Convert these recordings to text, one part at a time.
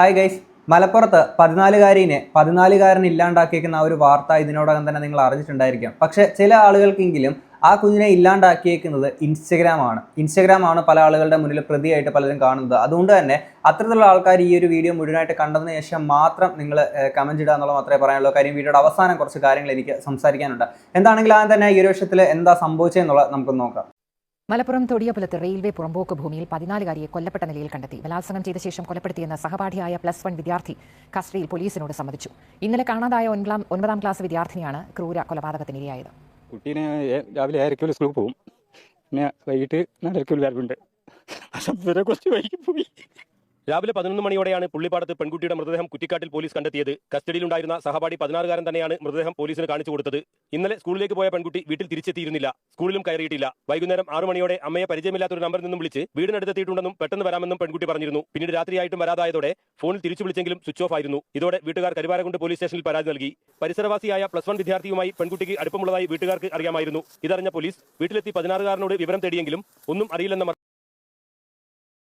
Hi guys മലപ്പുറത്ത് പതിനാലുകാരിനെ പതിനാലുകാരൻ ഇല്ലാണ്ടാക്കിയേക്കുന്ന ആ ഒരു വാർത്ത ഇതിനോടകം തന്നെ നിങ്ങൾ അറിഞ്ഞിട്ടുണ്ടായിരിക്കാം. പക്ഷേ ചില ആളുകൾക്കെങ്കിലും ആ കുഞ്ഞിനെ ഇല്ലാണ്ടാക്കിയേക്കുന്നത് ഇൻസ്റ്റഗ്രാം ആണ്. ഇൻസ്റ്റഗ്രാം ആണ് പല ആളുകളുടെ മുന്നിൽ പ്രതിയായിട്ട് പലരും കാണുന്നത്. അതുകൊണ്ട് തന്നെ അത്തരത്തിലുള്ള ആൾക്കാർ ഈ ഒരു വീഡിയോ മുഴുവനായിട്ട് കണ്ടതിന് ശേഷം മാത്രം നിങ്ങൾ കമന്റ് ഇടുക എന്നുള്ളത് മാത്രമേ പറയാനുള്ളൂ. കാര്യം വീഡിയോയുടെ അവസാനം കുറച്ച് കാര്യങ്ങൾ എനിക്ക് സംസാരിക്കാനുണ്ട്. എന്താണെങ്കിലും ആദ്യം തന്നെ ഈ ഒരു വിഷയത്തിൽ എന്താ സംഭവിച്ചതെന്നുള്ളത് നമുക്ക് നോക്കാം. മലപ്പുറം തൊടിയപുലത്ത് റെയിൽവേ പുറമ്പോക്ക് ഭൂമിയിൽ പതിനാലുകാരിയെ കൊല്ലപ്പെട്ട നിലയിൽ കണ്ടെത്തി. ബലാത്സംഗം ചെയ്ത ശേഷം കൊലപ്പെടുത്തിയെന്ന സഹപാഠിയായ പ്ലസ് വൺ വിദ്യാർത്ഥി കസ്റ്റഡിയിൽ പോലീസിനോട് സമ്മതിച്ചു. ഇന്നലെ കാണാതായ ഒൻപതാം ഒൻപതാം ക്ലാസ് വിദ്യാർത്ഥിനിയാണ് ക്രൂര കൊലപാതകത്തിനിരയായത്. കുട്ടീനെ രാവിലെ ഏഴരയ്ക്കുള്ള സ്കൂളിൽ പോകും പിന്നെ വൈകിട്ട് നാലരയ്ക്കുള്ള വരവുണ്ട് വൈകി പോയി രാവിലെ പതിനൊന്ന് മണിയോടെയാണ് പുള്ളിപ്പാടത്ത് പെൺകുട്ടിയുടെ മൃതദേഹം കുറ്റിക്കാട്ടിൽ പോലീസ് കണ്ടെത്തിയത്. കസ്റ്റഡിയിലുണ്ടായിരുന്ന സഹപാഠി പതിനാറുകാരൻ തന്നെയാണ് മൃതദേഹം പോലീസിന് കാണിച്ചു കൊടുത്തത്. ഇന്നലെ സ്കൂളിലേക്ക് പോയ പെൺകുട്ടി വീട്ടിൽ തിരിച്ചെത്തിയിരുന്നില്ല. സ്കൂളിലും കയറിയിട്ടില്ല. വൈകുന്നേരം ആറു മണിയോടെ അമ്മയെ പരിചയമില്ലാത്ത ഒരു നമ്പറിൽ നിന്നും വിളിച്ച് വീടിനടുത്തെത്തിയിട്ടുണ്ടെന്നും പെട്ടെന്ന് വരാമെന്നും പെൺകുട്ടി പറഞ്ഞിരുന്നു. പിന്നീട് രാത്രിയായിട്ടും വരാതായതോടെ ഫോണിൽ തിരിച്ചു വിളിച്ചെങ്കിലും സ്വിച്ച് ഓഫ് ആയിരുന്നു. ഇതോടെ വീട്ടുകാർ കരുവാരകുണ്ട് പോലീസ് സ്റ്റേഷനിൽ പരാതി നൽകി. പരിസരവാസിയായ പ്ലസ് വൺ വിദ്യാർത്ഥിയുമായി പെൺകുട്ടിക്ക് അടുപ്പമുള്ളതായി വീട്ടുകാർക്ക് അറിയാമായിരുന്നു. ഇതറിഞ്ഞ പോലീസ് വീട്ടിലെത്തി പതിനാറുകാരനോട് വിവരം തേടിയെങ്കിലും ഒന്നും അറിയില്ലെന്ന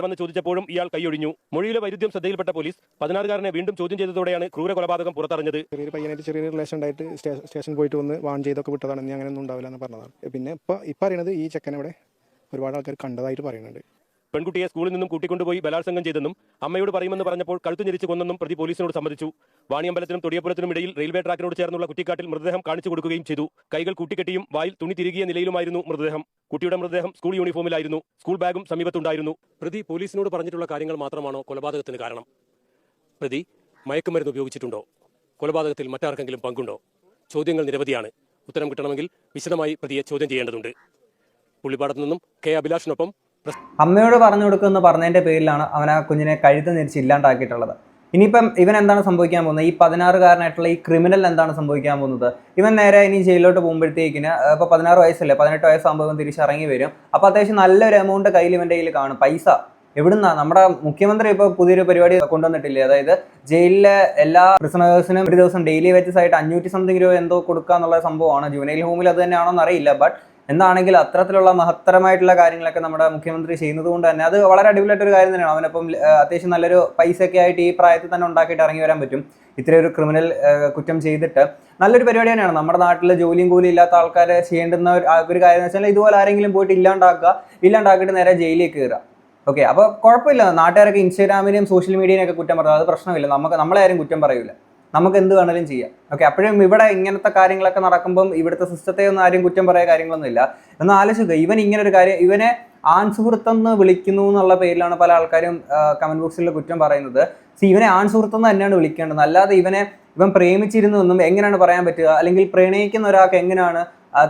വന്ന് ചോദിച്ചപ്പോഴും ഇയാൾ കൈയൊഴിഞ്ഞു. മൊഴിയിലെ വൈരുദ്ധ്യം ശ്രദ്ധയിൽപ്പെട്ട പോലീസ് പതിനാറുകാരനെ വീണ്ടും ചോദ്യം ചെയ്തതോടെയാണ് ക്രൂര കൊലപാതകം പുറത്തറിഞ്ഞത്. ചെറിയൊരു പയ്യനായിട്ട് ചെറിയൊരു റിലേഷൻ ഉണ്ടായിട്ട് സ്റ്റേഷൻ പോയിട്ട് വന്ന് വാൺ ചെയ്തൊക്കെ വിട്ടതാണ്. ഇനി അങ്ങനെ ഒന്നും ഉണ്ടാവില്ല എന്ന് പറഞ്ഞതാണ്. പിന്നെ ഇപ്പൊ ഇപ്പൊ അറിയണത് ഈ ചെക്കനെ ഇവിടെ ഒരുപാട് ആൾക്കാർ കണ്ടതായിട്ട് പറയുന്നുണ്ട്. പെൺകുട്ടിയെ സ്കൂളിൽ നിന്നും കൂട്ടിക്കൊണ്ടുപോയി ബലാത്സംഗം ചെയ്തെന്നും അമ്മയോട് പറയുമെന്ന് പറഞ്ഞപ്പോൾ കഴുത്തു ഞെരിച്ച് കൊന്നെന്നും പ്രതി പോലീസിനോട് സമ്മതിച്ചു. വാണിയമ്പലത്തിനും തൊടിയപ്പുറത്തിനും ഇടയിൽ റെയിൽവേ ട്രാക്കിനോട് ചേർന്നുള്ള കുറ്റിക്കാട്ടിൽ മൃതദേഹം കാണിച്ചു കൊടുക്കുകയും ചെയ്തു. കൈകൾ കൂട്ടിക്കെട്ടിയും വായിൽ തുണി തിരികിയ നിലയിലുമായിരുന്നു മൃതദേഹം. കുട്ടിയുടെ മൃതദേഹം സ്കൂൾ യൂണിഫോമിലായിരുന്നു. സ്കൂൾ ബാഗും സമീപത്തുണ്ടായിരുന്നു. പ്രതി പോലീസിനോട് പറഞ്ഞിട്ടുള്ള കാര്യങ്ങൾ മാത്രമാണോ കൊലപാതകത്തിന് കാരണം? പ്രതി മയക്കുമരുന്ന് ഉപയോഗിച്ചിട്ടുണ്ടോ? കൊലപാതകത്തിൽ മറ്റാർക്കെങ്കിലും പങ്കുണ്ടോ? ചോദ്യങ്ങൾ നിരവധിയാണ്. ഉത്തരം കിട്ടണമെങ്കിൽ വിശദമായി പ്രതിയെ ചോദ്യം ചെയ്യേണ്ടതുണ്ട്. പുള്ളിപ്പാടത്തു നിന്നും കെ അഭിലാഷിനൊപ്പം അമ്മയോട് പറഞ്ഞു കൊടുക്കുമെന്ന് പറഞ്ഞതിന്റെ പേരിലാണ് അവൻ ആ കുഞ്ഞിനെ കഴുത്ത് നിരിച്ച് ഇല്ലാണ്ടാക്കിയിട്ടുള്ളത്. ഇനിയിപ്പം ഇവൻ എന്താണ് സംഭവിക്കാൻ പോകുന്നത്? ഈ പതിനാറുകാരനായിട്ടുള്ള ഈ ക്രിമിനൽ എന്താണ് സംഭവിക്കാൻ പോകുന്നത്? ഇവൻ നേരെ ഇനി ജയിലിലോട്ട് പോകുമ്പോഴത്തേക്കിന് ഇപ്പോൾ പതിനാറ് വയസ്സല്ലേ? പതിനെട്ട് വയസ്സാകുമ്പോൾ ഇവൻ തിരിച്ചിറങ്ങി വരും. അപ്പോൾ അത്യാവശ്യം നല്ലൊരു എമൗണ്ട് കയ്യിൽ ഇവന്റെ കയ്യിൽ കാണും. പൈസ. എവിടുന്നാ? നമ്മുടെ മുഖ്യമന്ത്രി ഇപ്പോൾ പുതിയൊരു പരിപാടി കൊണ്ടുവന്നിട്ടില്ലേ? അതായത് ജയിലിലെ എല്ലാ പ്രിസണേഴ്സിനും ഒരു ദിവസം ഡെയിലി വേജസ് ആയിട്ട് അഞ്ഞൂറ്റി സംതിങ് രൂപ എന്തോ കൊടുക്കുക എന്നുള്ള സംഭവമാണ് ജുവനൈൽ ഹോമിൽ അത് തന്നെയാണോ എന്നറിയില്ല ബട്ട് എന്താണെങ്കിൽ അത്തരത്തിലുള്ള മഹത്തരമായിട്ടുള്ള കാര്യങ്ങളൊക്കെ നമ്മുടെ മുഖ്യമന്ത്രി ചെയ്യുന്നത് കൊണ്ട് തന്നെ അത് വളരെ അടിപൊളിയായിട്ടൊരു കാര്യം തന്നെയാണ്. അവനപ്പം അത്യാവശ്യം നല്ലൊരു പൈസയൊക്കെ ആയിട്ട് ഈ പ്രായത്തിൽ തന്നെ ഉണ്ടാക്കിയിട്ട് ഇറങ്ങി വരാൻ പറ്റും. ഇത്രയും ഒരു ക്രിമിനൽ കുറ്റം ചെയ്തിട്ട്. നല്ലൊരു പരിപാടി തന്നെയാണ്. നമ്മുടെ നാട്ടിൽ ജോലിയും കൂലി ഇല്ലാത്ത ആൾക്കാരെ ചെയ്യേണ്ടുന്ന ഒരു കാര്യം എന്ന് വെച്ചാൽ ഇതുപോലെ ആരെങ്കിലും പോയിട്ട് ഇല്ലാണ്ടാക്കുക ഇല്ലാണ്ടാക്കിയിട്ട് നേരെ ജയിലിലേക്ക് കയറുക. ഓക്കെ അപ്പോൾ കുഴപ്പമില്ല. നാട്ടുകാരൊക്കെ ഇൻസ്റ്റാഗ്രാമിനെയും സോഷ്യൽ മീഡിയനെയൊക്കെ കുറ്റം പറഞ്ഞാൽ അത് പ്രശ്നമില്ല. നമുക്ക് നമ്മളെ ആരും കുറ്റം പറയൂല. നമുക്ക് എന്ത് വേണമെങ്കിലും ചെയ്യാം. ഓക്കെ അപ്പോഴും ഇവിടെ ഇങ്ങനത്തെ കാര്യങ്ങളൊക്കെ നടക്കുമ്പം ഇവിടുത്തെ സിസ്റ്റത്തെ ഒന്നും ആരും കുറ്റം പറയാൻ കാര്യങ്ങളൊന്നും ഇല്ല. എന്ന് ആലോചിക്കുക ഇവൻ ഇങ്ങനെ ഒരു കാര്യം ഇവനെ ആൺസുഹൃത്തെന്ന് വിളിക്കുന്നു എന്നുള്ള പേരിലാണ് പല ആൾക്കാരും കമന്റ് ബോക്സിൽ കുറ്റം പറയുന്നത്. സി ഇവനെ ആൺസുഹൃത്തെന്ന് തന്നെയാണ് വിളിക്കേണ്ടത്. അല്ലാതെ ഇവനെ ഇവൻ പ്രേമിച്ചിരുന്നു എന്നും എങ്ങനെയാണ് പറയാൻ പറ്റുക? അല്ലെങ്കിൽ പ്രണയിക്കുന്ന ഒരാൾക്ക് എങ്ങനെയാണ്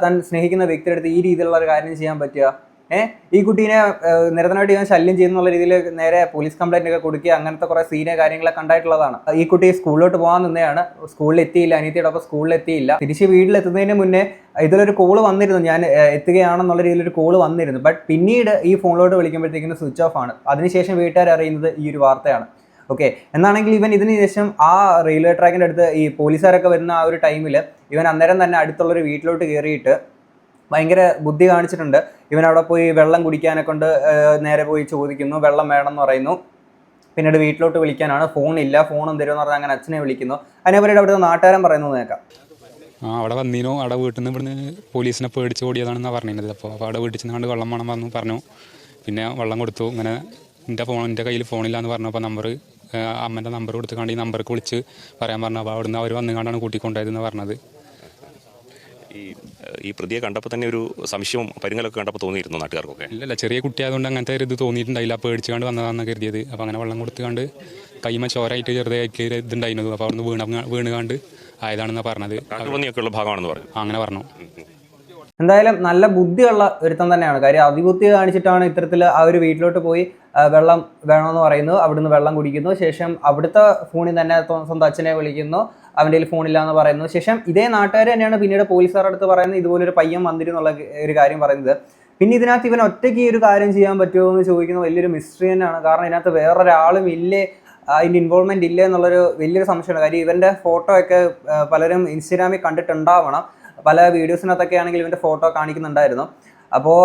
താൻ സ്നേഹിക്കുന്ന വ്യക്തിയുടെ അടുത്ത് ഈ രീതിയിലുള്ള ഒരു കാര്യം ചെയ്യാൻ പറ്റുക? ഏഹ് ഈ കുട്ടീനെ നിരന്തരമായിട്ട് ഇവൻ ശല്യം ചെയ്യുന്നുള്ള രീതിയിൽ നേരെ പോലീസ് കംപ്ലൈന്റ് ഒക്കെ കൊടുക്കുക അങ്ങനത്തെ കുറെ സീന കാര്യങ്ങളൊക്കെ ഉണ്ടായിട്ടുള്ളതാണ് ഈ കുട്ടി സ്കൂളിലോട്ട് പോകാൻ നിന്നെയാണ്. സ്കൂളിൽ എത്തിയില്ല അനിയത്തിയുടെ ഒപ്പം സ്കൂളിൽ എത്തിയില്ല. തിരിച്ച് വീട്ടിലെത്തുന്നതിന് മുന്നേ ഇതിലൊരു കോൾ വന്നിരുന്നു. ഞാൻ എത്തുകയാണെന്നുള്ള രീതിയിൽ ഒരു കോൾ വന്നിരുന്നു. ബട്ട് പിന്നീട് ഈ ഫോണിലോട്ട് വിളിക്കുമ്പോഴത്തേക്കിന് സ്വിച്ച് ഓഫ് ആണ്. അതിനുശേഷം വീട്ടുകാർ അറിയുന്നത് ഈ ഒരു വാർത്തയാണ്. ഓക്കെ എന്നാണെങ്കിൽ ഇവൻ ഇതിന് ശേഷം ആ റെയിൽവേ ട്രാക്കിന്റെ അടുത്ത് ഈ പോലീസുകാരൊക്കെ വരുന്ന ആ ഒരു ടൈമിൽ ഇവൻ അന്നേരം തന്നെ അടുത്തുള്ളൊരു വീട്ടിലോട്ട് കയറിയിട്ട് ഭയങ്കര ബുദ്ധി കാണിച്ചിട്ടുണ്ട്. ഇവൻ അവിടെ പോയി വെള്ളം കുടിക്കാനെ കൊണ്ട് നേരെ പോയി ചോദിക്കുന്നു വെള്ളം വേണം എന്ന് പറയുന്നു. പിന്നീട് വീട്ടിലോട്ട് വിളിക്കാനാണ്. ഫോൺ ഇല്ല ഫോൺ തരുമെന്ന് പറഞ്ഞാൽ അങ്ങനെ അച്ഛനെ വിളിക്കുന്നു. അതിനെപ്പറ്റി അവിടുത്തെ നാട്ടുകാരൻ പറയുന്നു കേൾക്കാം. ആ അവിടെ വന്നീനോ. അവിടെ വീട്ടിൽ നിന്ന് ഇവിടുന്ന് പോലീസിനെ പേടിച്ച് ഓടിയതാണെന്നാണ് പറഞ്ഞിരുന്നത്. അപ്പോൾ അപ്പോൾ അവിടെ വീട്ടിൽ നിന്ന് വെള്ളം വേണം പറഞ്ഞു പറഞ്ഞു. പിന്നെ വെള്ളം കൊടുത്തു. ഇങ്ങനെ എന്റെ ഫോൺ എന്റെ കയ്യിൽ ഫോണില്ലാന്ന് പറഞ്ഞപ്പോൾ നമ്പർ അമ്മന്റെ നമ്പർ കൊടുത്ത് കണ്ടി ഈ നമ്പർക്ക് വിളിച്ച് പറയാൻ പറഞ്ഞു. അപ്പോൾ അവിടുന്ന് അവർ വന്നു കണ്ടാണ് കൂട്ടിക്കൊണ്ടായതെന്ന് പറഞ്ഞത്. ഈ ഈ പ്രതിയെ കണ്ടപ്പോൾ തന്നെ ഒരു സംശയവും പരുങ്ങലൊക്കെ കണ്ടപ്പോൾ തോന്നിയിരുന്നു നാട്ടുകാർക്കൊക്കെ. ഇല്ലല്ല ചെറിയ കുട്ടിയായതുകൊണ്ട് അങ്ങനത്തെ ഒരു ഇത് തോന്നിയിട്ടുണ്ടായില്ല. പേടിച്ച് കണ്ട് വന്നതാണെന്ന് കരുതിയത്. അപ്പോൾ അങ്ങനെ വെള്ളം കൊടുത്തുകൊണ്ട് കൈമ ചോരായിട്ട് ചെറുതായിട്ട് ഇതുണ്ടായിരുന്നു. അപ്പോൾ അവിടുന്ന് വീണ വീണ് കണ്ട് ആയതാണെന്നാണ് പറഞ്ഞത്. ഉള്ള ഭാഗമാണെന്ന് പറഞ്ഞു. അങ്ങനെ പറഞ്ഞു. എന്തായാലും നല്ല ബുദ്ധിയുള്ള ഒരുത്തൻ തന്നെയാണ്. കാര്യം അതിബുദ്ധി കാണിച്ചിട്ടാണ് ഇത്തരത്തിൽ ആ ഒരു വീട്ടിലോട്ട് പോയി വെള്ളം വേണമെന്ന് പറയുന്നു അവിടുന്ന് വെള്ളം കുടിക്കുന്നു. ശേഷം അവിടുത്തെ ഫോണിൽ തന്നെ സ്വ- സ്വന്തം അച്ഛനെ വിളിക്കുന്നു. അവന്റെ കയ്യിൽ ഫോണില്ല എന്ന് പറയുന്നു. ശേഷം ഇതേ നാട്ടുകാർ തന്നെയാണ് പിന്നീട് പോലീസുകാരുടെ അടുത്ത് പറയുന്നത്. ഇതുപോലൊരു പയ്യൻ വന്നിരുന്നുള്ള ഒരു കാര്യം പറയുന്നത്. പിന്നെ ഇതിനകത്ത് ഇവൻ ഒറ്റയ്ക്ക് ഈ ഒരു കാര്യം ചെയ്യാൻ പറ്റുമോ എന്ന് ചോദിക്കുന്ന വലിയൊരു മിസ്റ്ററി തന്നെയാണ്. കാരണം ഇതിനകത്ത് വേറൊരാളും ഇല്ലേ അതിന്റെ ഇൻവോൾവ്മെന്റ് ഇല്ലേ എന്നുള്ളൊരു വലിയൊരു സംശയമാണ്. കാര്യം ഇവന്റെ ഫോട്ടോ ഒക്കെ പലരും ഇൻസ്റ്റാഗ്രാമിൽ കണ്ടിട്ടുണ്ടാവണം. പല വീഡിയോസിനകത്തൊക്കെ ആണെങ്കിൽ ഇവന്റെ ഫോട്ടോ കാണിക്കുന്നുണ്ടായിരുന്നു. അപ്പോൾ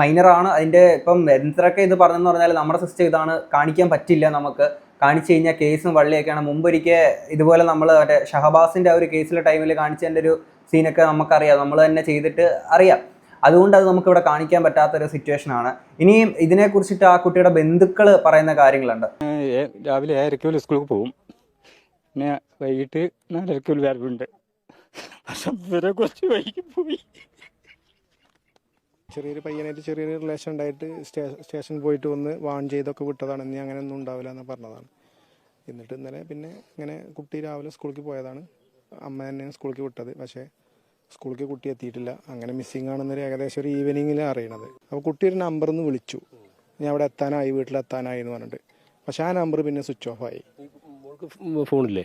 മൈനറാണ് അതിന്റെ ഇപ്പം എന്തൊക്കെ ഇത് പറഞ്ഞെന്ന് പറഞ്ഞാൽ നമ്മുടെ സിസ്റ്റം ഇതാണ്. കാണിക്കാൻ പറ്റില്ല നമുക്ക്. കാണിച്ചു കഴിഞ്ഞാൽ കേസും വള്ളിയൊക്കെയാണ്. മുമ്പൊരിക്കൽ ഇതുപോലെ നമ്മൾ മറ്റേ ഷഹബാസിന്റെ ആ ഒരു കേസിലെ ടൈമിൽ കാണിച്ചതിന്റെ ഒരു സീനൊക്കെ നമുക്കറിയാം. നമ്മൾ തന്നെ ചെയ്തിട്ട് അറിയാം. അതുകൊണ്ട് അത് നമുക്കിവിടെ കാണിക്കാൻ പറ്റാത്തൊരു സിറ്റുവേഷൻ ആണ്. ഇനിയും ഇതിനെക്കുറിച്ചിട്ട് ആ കുട്ടിയുടെ ബന്ധുക്കൾ പറയുന്ന കാര്യങ്ങളുണ്ട്. രാവിലെ ഏഴരയ്ക്ക് സ്കൂളിൽ പോകും. പിന്നെ വൈകിട്ട് നാലരയ്ക്ക് വരവുണ്ട്. പക്ഷെ ഇവരെ കുറച്ച് വൈകി പോയി. ചെറിയൊരു പയ്യനായിട്ട് ചെറിയൊരു റിലേഷൻ ഉണ്ടായിട്ട് സ്റ്റേഷൻ സ്റ്റേഷനിൽ പോയിട്ട് വന്ന് വാൺ ചെയ്തൊക്കെ വിട്ടതാണ്. ഇനി അങ്ങനെ ഒന്നും ഉണ്ടാവില്ല എന്ന് പറഞ്ഞതാണ്. എന്നിട്ട് ഇന്നലെ പിന്നെ ഇങ്ങനെ കുട്ടി രാവിലെ സ്കൂളിലേക്ക് പോയതാണ്. അമ്മ തന്നെയാണ് സ്കൂളിലേക്ക് വിട്ടത്. പക്ഷേ സ്കൂളിലേക്ക് കുട്ടി എത്തിയിട്ടില്ല. അങ്ങനെ മിസ്സിംഗ് ആണെന്നൊരു ഏകദേശം ഒരു ഈവനിങ്ങിൽ അറിയണത്. അപ്പോൾ കുട്ടി ഒരു നമ്പറിൽ നിന്ന് വിളിച്ചു. ഞാൻ അവിടെ എത്താനായി? വീട്ടിലെത്താനായി? എന്ന് പറഞ്ഞിട്ട്. പക്ഷേ ആ നമ്പർ പിന്നെ സ്വിച്ച് ഓഫ് ആയി. ഫോണില്ലേ?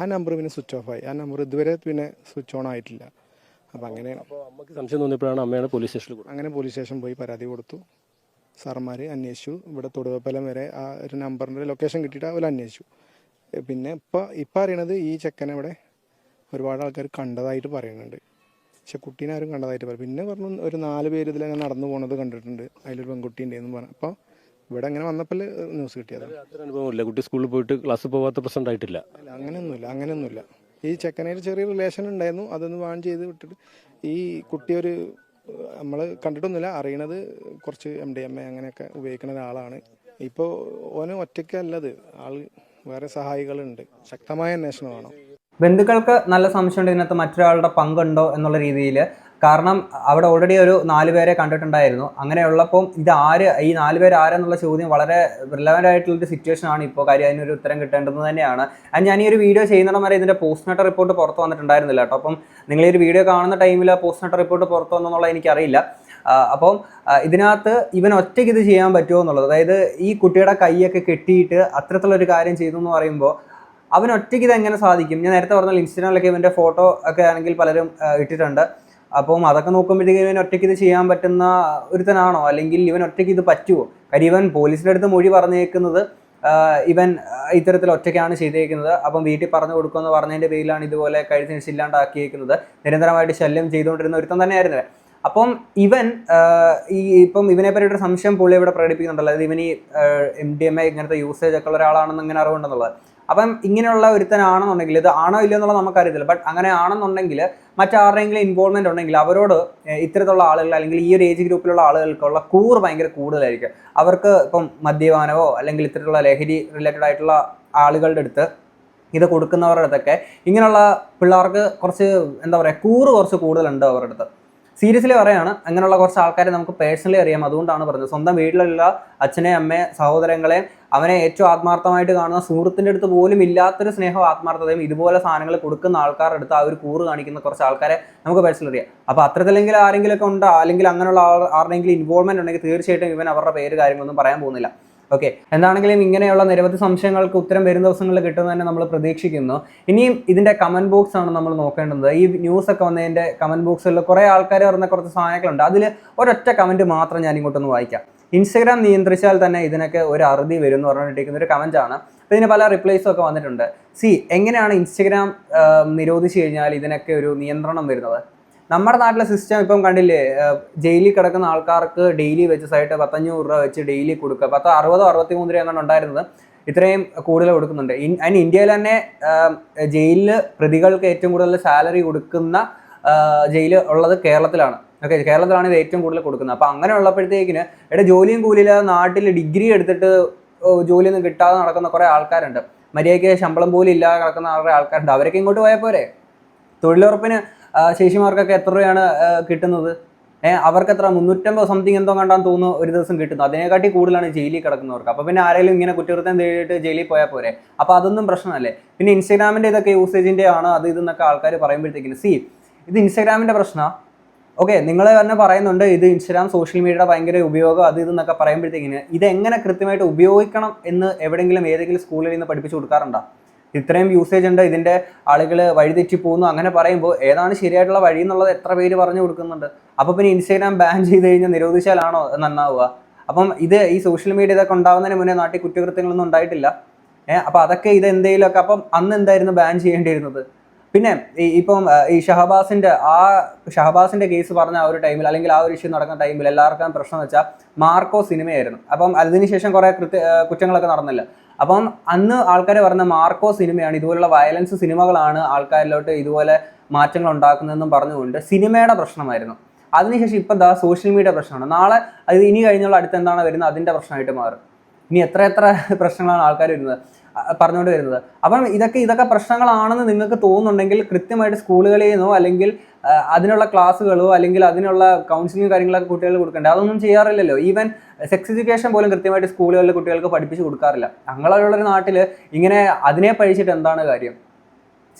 ആ നമ്പർ പിന്നെ സ്വിച്ച് ഓഫ് ആയി. ആ നമ്പർ ഇതുവരെ പിന്നെ സ്വിച്ച് ഓൺ ആയിട്ടില്ല. അപ്പം അങ്ങനെയാണ്. അമ്മയ്ക്ക് സംശയം തോന്നിയപ്പോഴാണ് അമ്മയാണ് പോലീസ് സ്റ്റേഷനിൽ അങ്ങനെ പോലീസ് സ്റ്റേഷൻ പോയി പരാതി കൊടുത്തു. സാറന്മാർ അന്വേഷിച്ചു. ഇവിടെ തൊടുവപ്പലം വരെ ആ ഒരു നമ്പറിന്റെ ലൊക്കേഷൻ കിട്ടിയിട്ട് അവർ അന്വേഷിച്ചു. പിന്നെ ഇപ്പോൾ ഇപ്പം അറിയണത് ഈ ചെക്കനെ ഇവിടെ ഒരുപാട് ആൾക്കാർ കണ്ടതായിട്ട് പറയുന്നുണ്ട്. പക്ഷെ കുട്ടീനെ ആരും കണ്ടതായിട്ട് പറയും പിന്നെ പറഞ്ഞു ഒരു നാല് പേര് ഇതിലങ്ങനെ നടന്നു പോണത് കണ്ടിട്ടുണ്ട്. അതിലൊരു പെൺകുട്ടി ഉണ്ടെന്ന് പറഞ്ഞു. അപ്പോൾ ഇവിടെ അങ്ങനെ വന്നപ്പോൾ ന്യൂസ് കിട്ടിയത്. അനുഭവമില്ല. കുട്ടി സ്കൂളിൽ പോയിട്ട് ക്ലാസ് പോകാത്ത പ്രശ്നം ഉണ്ടായിട്ടില്ല. അല്ല അങ്ങനെയൊന്നുമില്ല അങ്ങനെയൊന്നുമില്ല. ഈ ചെക്കനായിട്ട് ചെറിയ റിലേഷൻ ഉണ്ടായിരുന്നു. അതൊന്ന് വാൺ ചെയ്ത് വിട്ടിട്ട് ഈ കുട്ടി ഒരു നമ്മൾ കണ്ടിട്ടൊന്നുമില്ല. അറിയണത് കുറച്ച് എം ഡി എം എ അങ്ങനെയൊക്കെ ഉപയോഗിക്കുന്ന ഒരാളാണ്. ഇപ്പോൾ ഓന് ഒറ്റയ്ക്കല്ലത് ആൾ വേറെ സഹായികളുണ്ട്. ശക്തമായ അന്വേഷണം വേണം. ബന്ധുക്കൾക്ക് നല്ല സംശയമുണ്ട്. ഇതിനകത്ത് മറ്റൊരാളുടെ പങ്കുണ്ടോ എന്നുള്ള രീതിയിൽ കാരണം അവിടെ ഓൾറെഡി ഒരു നാല് പേരെ കണ്ടിട്ടുണ്ടായിരുന്നു. അങ്ങനെയുള്ളപ്പം ഇത് ആര് ഈ നാല് പേര് ആരെന്നുള്ള ചോദ്യം വളരെ റിലവന്റ് ആയിട്ടുള്ളൊരു സിറ്റുവേഷൻ ആണ് ഇപ്പോൾ കാര്യം അതിനൊരു ഉത്തരം കിട്ടേണ്ടത് തന്നെയാണ്. അത് ഞാൻ ഈ ഒരു വീഡിയോ ചെയ്യുന്നിടം വരെ ഇതിന്റെ പോസ്റ്റ്മോർട്ടം റിപ്പോർട്ട് പുറത്ത് വന്നിട്ടുണ്ടായിരുന്നില്ല കേട്ടോ. അപ്പം നിങ്ങൾ ഈ ഒരു വീഡിയോ കാണുന്ന ടൈമിൽ പോസ്റ്റ്മോർട്ടം റിപ്പോർട്ട് പുറത്ത് വന്നെന്നുള്ളത് എനിക്കറിയില്ല. അപ്പം ഇതിനകത്ത് ഇവൻ ഒറ്റയ്ക്ക് ഇത് ചെയ്യാൻ പറ്റുമോ എന്നുള്ളത് അതായത് ഈ കുട്ടിയുടെ കൈയൊക്കെ കെട്ടിയിട്ട് അത്തരത്തിലൊരു കാര്യം ചെയ്തു എന്ന് പറയുമ്പോൾ അവൻ ഒറ്റയ്ക്ക് ഇത് എങ്ങനെ സാധിക്കും? ഞാൻ നേരത്തെ പറഞ്ഞ ഇൻസ്റ്റഗ്രാമിലൊക്കെ ഇവന്റെ ഫോട്ടോ ഒക്കെ ആണെങ്കിൽ പലരും ഇട്ടിട്ടുണ്ട്. അപ്പം അതൊക്കെ നോക്കുമ്പോഴത്തേക്കും ഇവൻ ഒറ്റയ്ക്ക് ഇത് ചെയ്യാൻ പറ്റുന്ന ഒരുത്തനാണോ? അല്ലെങ്കിൽ ഇവൻ ഒറ്റയ്ക്ക് ഇത് പറ്റുമോ കാര്യം ഇവൻ പോലീസിന്റെ അടുത്ത് മൊഴി പറഞ്ഞേക്കുന്നത് ഇവൻ ഇത്തരത്തിൽ ഒറ്റയ്ക്കാണ് ചെയ്തേക്കുന്നത്. അപ്പം വീട്ടിൽ പറഞ്ഞു കൊടുക്കുമെന്ന് പറഞ്ഞതിന്റെ പേരിലാണ് ഇതുപോലെ കഴുത്തിന് ഇല്ലാണ്ടാക്കിയേക്കുന്നത് നിരന്തരമായിട്ട് ശല്യം ചെയ്തുകൊണ്ടിരുന്ന ഒരുത്തം തന്നെയായിരുന്നു അപ്പം ഇവൻ ഈ ഇപ്പം ഇവനെ പറ്റിയൊരു സംശയം പുള്ളി ഇവിടെ പ്രകടിപ്പിക്കുന്നുണ്ടല്ലോ. അതായത് ഇവൻ ഈ എം ഡി എം എ ഇങ്ങനത്തെ യൂസേജ് ഒക്കെ ഉള്ള ഒരാളാണെന്ന് ഇങ്ങനെ അറിവുണ്ടെന്നുള്ളത്. അപ്പം ഇങ്ങനെയുള്ള ഒരുത്തനാണെന്നുണ്ടെങ്കിൽ ഇത് ആണോ ഇല്ലയോ എന്നുള്ളത് നമുക്കറിയത്തില്ല. ബട്ട് അങ്ങനെ ആണെന്നുണ്ടെങ്കിൽ മറ്റാരുടെയെങ്കിലും ഇൻവോൾവ്മെന്റ് ഉണ്ടെങ്കിൽ അവരോട് ഇത്തരത്തിലുള്ള ആളുകൾ അല്ലെങ്കിൽ ഈ ഒരു ഏജ് ഗ്രൂപ്പിലുള്ള ആളുകൾക്കുള്ള കൂർ ഭയങ്കര കൂടുതലായിരിക്കും. അവർക്ക് ഇപ്പം മദ്യപാനമോ അല്ലെങ്കിൽ ഇത്തരത്തിലുള്ള ലഹരി റിലേറ്റഡ് ആയിട്ടുള്ള ആളുകളുടെ അടുത്ത് ഇത് കൊടുക്കുന്നവരുടെ അടുത്തൊക്കെ ഇങ്ങനെയുള്ള പിള്ളേർക്ക് കുറച്ച് എന്താ പറയുക കൂറ് കുറച്ച് കൂടുതലുണ്ട് അവരുടെ അടുത്ത്. സീരിയസ്ലി പറയാണ് അങ്ങനെയുള്ള കുറച്ച് ആൾക്കാരെ നമുക്ക് പേഴ്സണലി അറിയാം. അതുകൊണ്ടാണ് പറഞ്ഞത്. സ്വന്തം വീട്ടിലുള്ള അച്ഛനെ അമ്മയെ സഹോദരങ്ങളെ അവനെ ഏറ്റവും ആത്മാർത്ഥമായിട്ട് കാണുന്ന സുഹൃത്തിന്റെ അടുത്ത് പോലും ഇല്ലാത്തൊരു സ്നേഹവും ആത്മാർത്ഥതയും ഇതുപോലെ സാധനങ്ങൾ കൊടുക്കുന്ന ആൾക്കാരുടെ അടുത്ത് ആ ഒരു കൂറ് കാണിക്കുന്ന കുറച്ച് ആൾക്കാരെ നമുക്ക് പേഴ്സണലി അറിയാം. അപ്പോൾ അത്തരത്തിലെങ്കിൽ ആരെങ്കിലുമൊക്കെ ഉണ്ടോ? അല്ലെങ്കിൽ അങ്ങനെയുള്ള ആരുടെയെങ്കിലും ഇൻവോൾവ്മെന്റ് ഉണ്ടെങ്കിൽ തീർച്ചയായിട്ടും ഇവൻ അവരുടെ പേര് കാര്യങ്ങളൊന്നും പറയാൻ പോകുന്നില്ല. ഓക്കെ എന്താണെങ്കിലും ഇങ്ങനെയുള്ള നിരവധി സംശയങ്ങൾക്ക് ഉത്തരം വരും ദിവസങ്ങളിൽ കിട്ടുമെന്ന് തന്നെ നമ്മൾ പ്രതീക്ഷിക്കുന്നു. ഇനിയും ഇതിന്റെ കമന്റ് ബോക്സ് ആണ് നമ്മൾ നോക്കേണ്ടത്. ഈ ന്യൂസ് ഒക്കെ വന്നതിന്റെ കമന്റ് ബോക്സിൽ കുറേ ആൾക്കാർ പറഞ്ഞ കുറച്ച് സാധനങ്ങളുണ്ട്. അതിൽ ഒരൊറ്റ കമന്റ് മാത്രം ഞാൻ ഇങ്ങോട്ടൊന്ന് വായിക്കാം. ഇൻസ്റ്റഗ്രാം നിയന്ത്രിച്ചാൽ തന്നെ ഇതിനൊക്കെ ഒരു അറുതി വരും എന്ന് പറഞ്ഞിട്ടിരിക്കുന്ന ഒരു കമന്റ് ആണ്. അപ്പോൾ ഇതിന് പല റിപ്ലൈസും ഒക്കെ വന്നിട്ടുണ്ട്. സി എങ്ങനെയാണ് ഇൻസ്റ്റഗ്രാം നിരോധിച്ചു കഴിഞ്ഞാൽ ഇതിനൊക്കെ ഒരു നിയന്ത്രണം വരുന്നത്? നമ്മുടെ നാട്ടിലെ സിസ്റ്റം ഇപ്പം കണ്ടില്ലേ ജയിലിൽ കിടക്കുന്ന ആൾക്കാർക്ക് ഡെയിലി വെച്ച് ആയിട്ട് പത്തഞ്ഞൂറ് രൂപ വെച്ച് ഡെയിലി കൊടുക്കുക. പത്ത് അറുപതോ അറുപത്തി മൂന്ന് രൂപ എങ്ങാണ്ട് ഉണ്ടായിരുന്നത്. ഇത്രയും കൂടുതൽ കൊടുക്കുന്നുണ്ട്. അതിന് ഇന്ത്യയിൽ തന്നെ ജയിലിൽ പ്രതികൾക്ക് ഏറ്റവും കൂടുതൽ സാലറി കൊടുക്കുന്ന ജയിൽ ഉള്ളത് കേരളത്തിലാണ്. ഓക്കെ കേരളത്തിലാണ് ഇത് ഏറ്റവും കൂടുതൽ കൊടുക്കുന്നത്. അപ്പോൾ അങ്ങനെ ഉള്ളപ്പോഴത്തേക്കിന് ഇവിടെ ജോലിയും കൂലിയില്ല നാട്ടിൽ ഡിഗ്രി എടുത്തിട്ട് ജോലിയൊന്നും കിട്ടാതെ നടക്കുന്ന കുറേ ആൾക്കാരുണ്ട്. മര്യാദയ്ക്ക് ശമ്പളം പോലും ഇല്ലാതെ നടക്കുന്ന കുറേ ആൾക്കാരുണ്ട്. അവരൊക്കെ ഇങ്ങോട്ട് പോയാൽ പോരെ? തൊഴിലുറപ്പിന് ശേഷിമാർക്കൊക്കെ എത്ര രൂപയാണ് കിട്ടുന്നത്? ഏഹ് അവർക്ക് എത്ര മുന്നൂറ്റമ്പത് സംതിങ് എന്തോ കണ്ടാന്ന് തോന്നുന്നു ഒരു ദിവസം കിട്ടുന്നു. അതിനെക്കാട്ടി കൂടുതലാണ് ജയിലിൽ കിടക്കുന്നവർക്ക്. അപ്പോൾ പിന്നെ ആരെങ്കിലും ഇങ്ങനെ കുറ്റകൃത്യം തേടിയിട്ട് ജയിലിൽ പോയാൽ പോരെ? അപ്പോൾ അതൊന്നും പ്രശ്നമല്ലേ? പിന്നെ ഇൻസ്റ്റാഗ്രാമിന്റെ ഇതൊക്കെ യൂസേജിന്റെ ആണ് അത് ഇതെന്നൊക്കെ ആൾക്കാർ പറയുമ്പോഴത്തേക്കിന്. സി ഇത് ഇൻസ്റ്റാഗ്രാമിന്റെ പ്രശ്നമാണ് ഓക്കെ നിങ്ങൾ തന്നെ പറയുന്നുണ്ട് ഇത് ഇൻസ്റ്റഗ്രാം സോഷ്യൽ മീഡിയയുടെ ഭയങ്കര ഉപയോഗം അത് ഇതെന്നൊക്കെ പറയുമ്പോഴത്തേക്കിന് ഇതെങ്ങനെ കൃത്യമായിട്ട് ഉപയോഗിക്കണം എന്ന് എവിടെയെങ്കിലും ഏതെങ്കിലും സ്കൂളിൽ നിന്ന് പഠിപ്പിച്ചു കൊടുക്കാറുണ്ടോ? ഇത്രയും യൂസേജ് ഉണ്ട് ഇതിന്റെ ആളുകൾ വഴിതെറ്റി പോകുന്നു അങ്ങനെ പറയുമ്പോൾ ഏതാണ് ശരിയായിട്ടുള്ള വഴി എന്നുള്ളത് എത്ര പേര് പറഞ്ഞു കൊടുക്കുന്നുണ്ട്. അപ്പോൾ പിന്നെ ഇൻസ്റ്റാഗ്രാം ബാൻ ചെയ്ത് കഴിഞ്ഞാൽ നിരോധിച്ചാലാണോ നന്നാവുക? അപ്പം ഇത് ഈ സോഷ്യൽ മീഡിയ ഇതൊക്കെ ഉണ്ടാവുന്നതിന് മുന്നേ നാട്ടിൽ കുറ്റകൃത്യങ്ങളൊന്നും ഉണ്ടായിട്ടില്ല. ഏഹ് അപ്പോൾ അതൊക്കെ ഇത് എന്തെങ്കിലുമൊക്കെ അപ്പം അന്ന് എന്തായിരുന്നു ബാൻ ചെയ്യേണ്ടിയിരുന്നത്? പിന്നെ ഈ- ഇപ്പം ഈ ഷഹബാസിന്റെ ആ ഷഹബാസിന്റെ കേസ് പറഞ്ഞ ആ ഒരു ടൈമിൽ അല്ലെങ്കിൽ ആ ഒരു ഇഷ്യൂ നടക്കുന്ന ടൈമിൽ എല്ലാവർക്കും പ്രശ്നം വെച്ചാൽ മാർക്കോ സിനിമയായിരുന്നു. അപ്പം അതിനുശേഷം കുറേ കൃത്യ കുറ്റങ്ങളൊക്കെ നടന്നില്ല. അപ്പം അന്ന് ആൾക്കാർ പറഞ്ഞ മാർക്കോ സിനിമയാണ് ഇതുപോലുള്ള വയലൻസ് സിനിമകളാണ് ആൾക്കാരിലോട്ട് ഇതുപോലെ മാറ്റങ്ങൾ ഉണ്ടാക്കുന്നതെന്നും പറഞ്ഞുകൊണ്ട് സിനിമയുടെ പ്രശ്നമായിരുന്നു. അതിനുശേഷം ഇപ്പം ദാ സോഷ്യൽ മീഡിയ പ്രശ്നമാണ്. നാളെ അത് ഇനി കഴിഞ്ഞുള്ള അടുത്ത് എന്താണ് വരുന്നത് അതിന്റെ പ്രശ്നമായിട്ട് മാറും. ഇനി എത്ര എത്ര പ്രശ്നങ്ങളാണ് ആൾക്കാർ വരുന്നത് പറഞ്ഞുകൊണ്ട് വരുന്നത്. അപ്പം ഇതൊക്കെ ഇതൊക്കെ പ്രശ്നങ്ങളാണെന്ന് നിങ്ങൾക്ക് തോന്നുന്നുണ്ടെങ്കിൽ കൃത്യമായിട്ട് സ്കൂളുകളിൽ നിന്നോ അല്ലെങ്കിൽ അതിനുള്ള ക്ലാസ്സുകളോ അല്ലെങ്കിൽ അതിനുള്ള കൗൺസിലിംഗ് കാര്യങ്ങളൊക്കെ കുട്ടികൾക്ക് കൊടുക്കണ്ട? അതൊന്നും ചെയ്യാറില്ലല്ലോ. ഈവൻ സെക്സ് എഡ്യൂക്കേഷൻ പോലും കൃത്യമായിട്ട് സ്കൂളുകളിൽ കുട്ടികൾക്ക് പഠിപ്പിച്ച് കൊടുക്കാറില്ല. ഞങ്ങളുള്ളൊരു നാട്ടിൽ ഇങ്ങനെ അതിനെ പഴിച്ചിട്ട് എന്താണ് കാര്യം?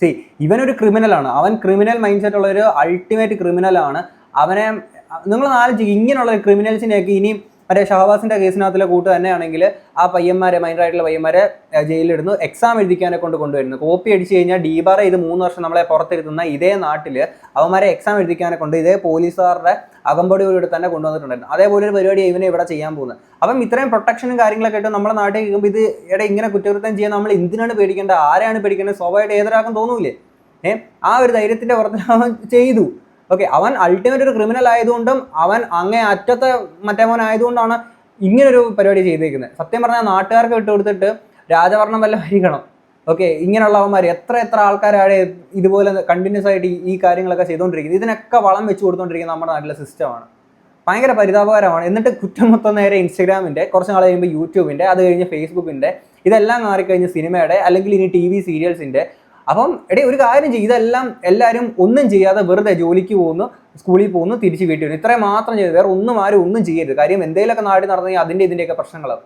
സി ഇവനൊരു ക്രിമിനലാണ് അവൻ ക്രിമിനൽ മൈൻഡ് സെറ്റ് ഉള്ള ഒരു അൾട്ടിമേറ്റ് ക്രിമിനലാണ് അവനെ നിങ്ങൾ നാലഞ്ച് ഇങ്ങനെയുള്ള ക്രിമിനൽസിനെയൊക്കെ ഇനി മറ്റേ ഷഹബാസിന്റെ കേസിനകത്തിലെ കൂട്ട് തന്നെയാണെങ്കിൽ ആ പയ്യന്മാരെ മൈനറായിട്ടുള്ള പയ്യന്മാരെ ജയിലിലിടുന്നു. എക്സാം എഴുതിക്കാനെ കൊണ്ട് കൊണ്ടുവരുന്നു. കോപ്പി അടിച്ചു കഴിഞ്ഞാൽ ഡീബാർ ഇത് മൂന്ന് വർഷം നമ്മളെ പുറത്തിരുത്തുന്ന ഇതേ നാട്ടിൽ അവന്മാരെ എക്സാം എഴുതിക്കാനെ കൊണ്ട് ഇതേ പോലീസുകാരുടെ അകമ്പടിയോടെ തന്നെ കൊണ്ടുവന്നിട്ടുണ്ടായിരുന്നു. അതേപോലെ ഒരു പരിപാടി ഇവനെ ഇവിടെ ചെയ്യാൻ പോകുന്നത്. അപ്പം ഇത്രയും പ്രൊട്ടക്ഷനും കാര്യങ്ങളൊക്കെ ആയിട്ട് നമ്മുടെ നാട്ടിൽ കേൾക്കുമ്പോൾ ഇത് എടാ ഇങ്ങനെ കുറ്റകൃത്യം ചെയ്യാൻ നമ്മൾ എന്തിനാണ് പേടിക്കേണ്ടത്? ആരെയാണ് പേടിക്കേണ്ടത്? സ്വാഭാവികമായിട്ട് ഏതൊരാൾക്കും തോന്നൂലേ? ഏഹ് ആ ഒരു ധൈര്യത്തിന്റെ പുറത്ത് ചെയ്തു. ഓക്കെ അവൻ അൾട്ടിമേറ്റ് ഒരു ക്രിമിനൽ ആയതുകൊണ്ടും അവൻ അങ്ങേ അറ്റത്തെ മറ്റേ മോൻ ആയതുകൊണ്ടാണ് ഇങ്ങനൊരു പരിപാടി ചെയ്തേക്കുന്നത്. സത്യം പറഞ്ഞാൽ നാട്ടുകാർക്ക് വിട്ടുകൊടുത്തിട്ട് രാജഭരണം വല്ല ഭരിക്കണം ഓക്കെ ഇങ്ങനെയുള്ളവന്മാർ എത്ര എത്ര ആൾക്കാരാണ് ഇതുപോലെ കണ്ടിന്യൂസ് ആയിട്ട് ഈ- കാര്യങ്ങളൊക്കെ ചെയ്തുകൊണ്ടിരിക്കുന്നത്? ഇതിനൊക്കെ വളം വെച്ച് കൊടുത്തുകൊണ്ടിരിക്കുന്ന നമ്മുടെ നാട്ടിലെ സിസ്റ്റമാണ് ഭയങ്കര പരിതാപകരമാണ്. എന്നിട്ട് കുറ്റം മൊത്തം നേരെ ഇൻസ്റ്റഗ്രാമിന്റെ കുറച്ച് നാൾ കഴിയുമ്പോൾ യൂട്യൂബിന്റെ അത് കഴിഞ്ഞ് ഫേസ്ബുക്കിന്റെ ഇതെല്ലാം മാറിക്കഴിഞ്ഞ് സിനിമയുടെ അല്ലെങ്കിൽ ഇനി ടി വി സീരിയൽസിന്റെ അപ്പം എടേ ഒരു കാര്യം ചെയ്യും. ഇതെല്ലാം എല്ലാവരും ഒന്നും ചെയ്യാതെ വെറുതെ ജോലിക്ക് പോകുന്നു സ്കൂളിൽ പോകുന്നു തിരിച്ച് വീട്ടിൽ വരുന്നു ഇത്രയും മാത്രം ചെയ്ത് വേറെ ഒന്നും ആരും ഒന്നും ചെയ്യരുത്. കാര്യം എന്തെങ്കിലുമൊക്കെ നാട്ടിൽ നടന്നു അതിന്റെ ഇതിന്റെയൊക്കെ പ്രശ്നങ്ങളാണ്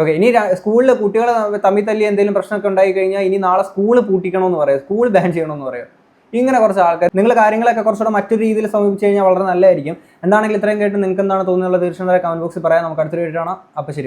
ഓക്കെ ഇനി സ്കൂളിലെ കുട്ടികൾ തമ്മിൽ തല്ലി എന്തെങ്കിലും പ്രശ്നമൊക്കെ ഉണ്ടായി കഴിഞ്ഞാൽ ഇനി നാളെ സ്കൂൾ പൂട്ടിക്കണമെന്ന് പറയാം. സ്കൂൾ ബാൻ ചെയ്യണമെന്ന് പറയാം. ഇങ്ങനെ കുറച്ച് ആൾക്കാർ നിങ്ങൾ കാര്യങ്ങളൊക്കെ കുറച്ചുകൂടെ മറ്റൊരു രീതിയിൽ സമീപിച്ചു കഴിഞ്ഞാൽ വളരെ നല്ലതായിരിക്കും. എന്താണെങ്കിലും ഇത്രയും കേട്ട് നിങ്ങൾക്ക് എന്താണ് തോന്നുന്നത്? തീർച്ചയായും കമന്റ് ബോക്സിൽ പറയാം. നമുക്ക് അടുത്തൊരു കാണാം. അപ്പോൾ ശരി.